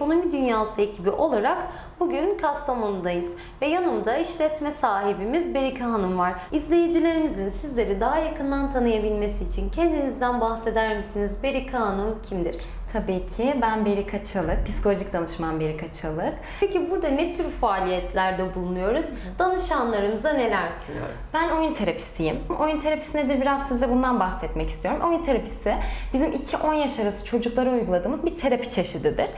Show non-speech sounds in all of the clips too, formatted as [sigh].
Ekonomi Dünyası ekibi olarak bugün Kastamonu'dayız ve yanımda işletme sahibimiz Berika Hanım var. İzleyicilerimizin sizleri daha yakından tanıyabilmesi için kendinizden bahseder misiniz? Berika Hanım kimdir? Tabii ki ben Berika Çalık, psikolojik danışman Berika Çalık. Peki burada ne tür faaliyetlerde bulunuyoruz? Danışanlarımıza neler sunuyoruz? Ben oyun terapisiyim. Oyun terapisi nedir biraz size bundan bahsetmek istiyorum. Oyun terapisi bizim 2-10 yaş arası çocuklara uyguladığımız bir terapi çeşididir.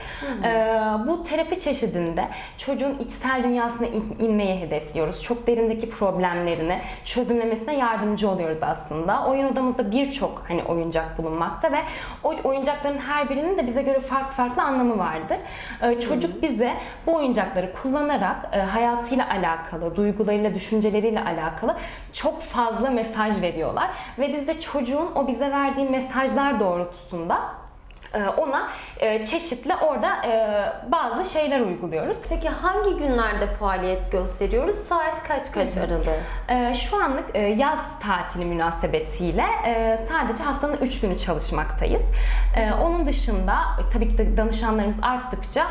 Ee, bu terapi çeşidinde çocuğun içsel dünyasına in- inmeyi hedefliyoruz. Çok derindeki problemlerini çözümlemesine yardımcı oluyoruz aslında. Oyun odamızda birçok hani oyuncak bulunmakta ve o oyuncakların her birinin de bize göre farklı farklı anlamı vardır. Ee, çocuk bize bu oyuncakları kullanarak e, hayatıyla alakalı, duygularıyla, düşünceleriyle alakalı çok fazla mesaj veriyorlar ve biz de çocuğun o bize verdiği mesajlar doğrultusunda ona e, çeşitli orada e, bazı şeyler uyguluyoruz. Peki hangi günlerde faaliyet gösteriyoruz? Saat kaç kaç aralığı? Ee, Şu anlık e, yaz tatili münasebetiyle sadece haftanın 3 günü çalışmaktayız. Ee, Onun dışında tabii ki de danışanlarımız arttıkça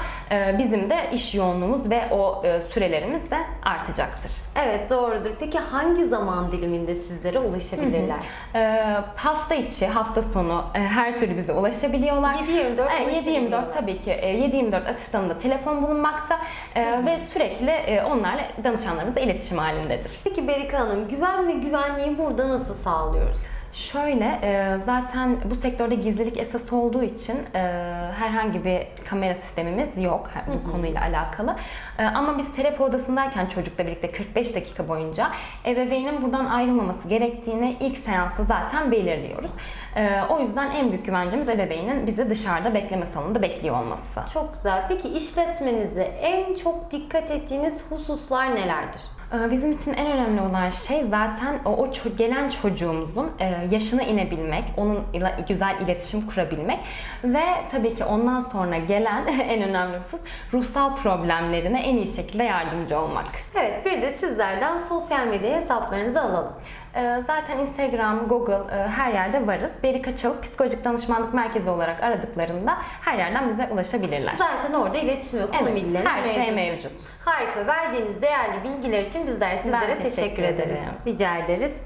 bizim de iş yoğunluğumuz ve o sürelerimiz de artacaktır. Evet doğrudur. Peki hangi zaman diliminde sizlere ulaşabilirler? Ee, Hafta içi, hafta sonu her türlü bize ulaşabiliyorlar. 7-24 Evet, 7-24 ulaşabiliyorlar. tabii ki e, 7-24 asistanında telefon bulunmakta e, ve sürekli e, onlarla danışanlarımızla iletişim halindedir. Peki Berika Hanım güven ve güvenliği burada nasıl sağlıyoruz? Şöyle, e, zaten bu sektörde gizlilik esas olduğu için e, herhangi bir kamera sistemimiz yok bu konuyla alakalı. E, ama biz terapi odasındayken çocukla birlikte 45 dakika boyunca ebeveynin buradan ayrılmaması gerektiğini ilk seansta zaten belirliyoruz. O yüzden en büyük güvencemiz ebeveynin bizi dışarıda bekleme salonunda bekliyor olması. Çok güzel. Peki işletmenize en çok dikkat ettiğiniz hususlar nelerdir? Ee, Bizim için en önemli olan şey zaten o, o gelen çocuğumuzun e, yaşına inebilmek, onunla güzel iletişim kurabilmek ve tabii ki ondan sonra gelen [laughs] en önemli husus ruhsal problemlerine en iyi şekilde yardımcı olmak. Evet bir de sizlerden sosyal medya hesaplarınızı alalım. Ee, Zaten Instagram, Google e, her yerde varız. Berika Çalık Psikolojik Danışmanlık Merkezi olarak aradıklarında her yerden bize ulaşabilirler. Zaten orada iletişim ve konu Evet, her şey mevcut. Harika. Verdiğiniz değerli bilgiler için bizler sizlere teşekkür teşekkür ederiz. ederim. Rica ederiz.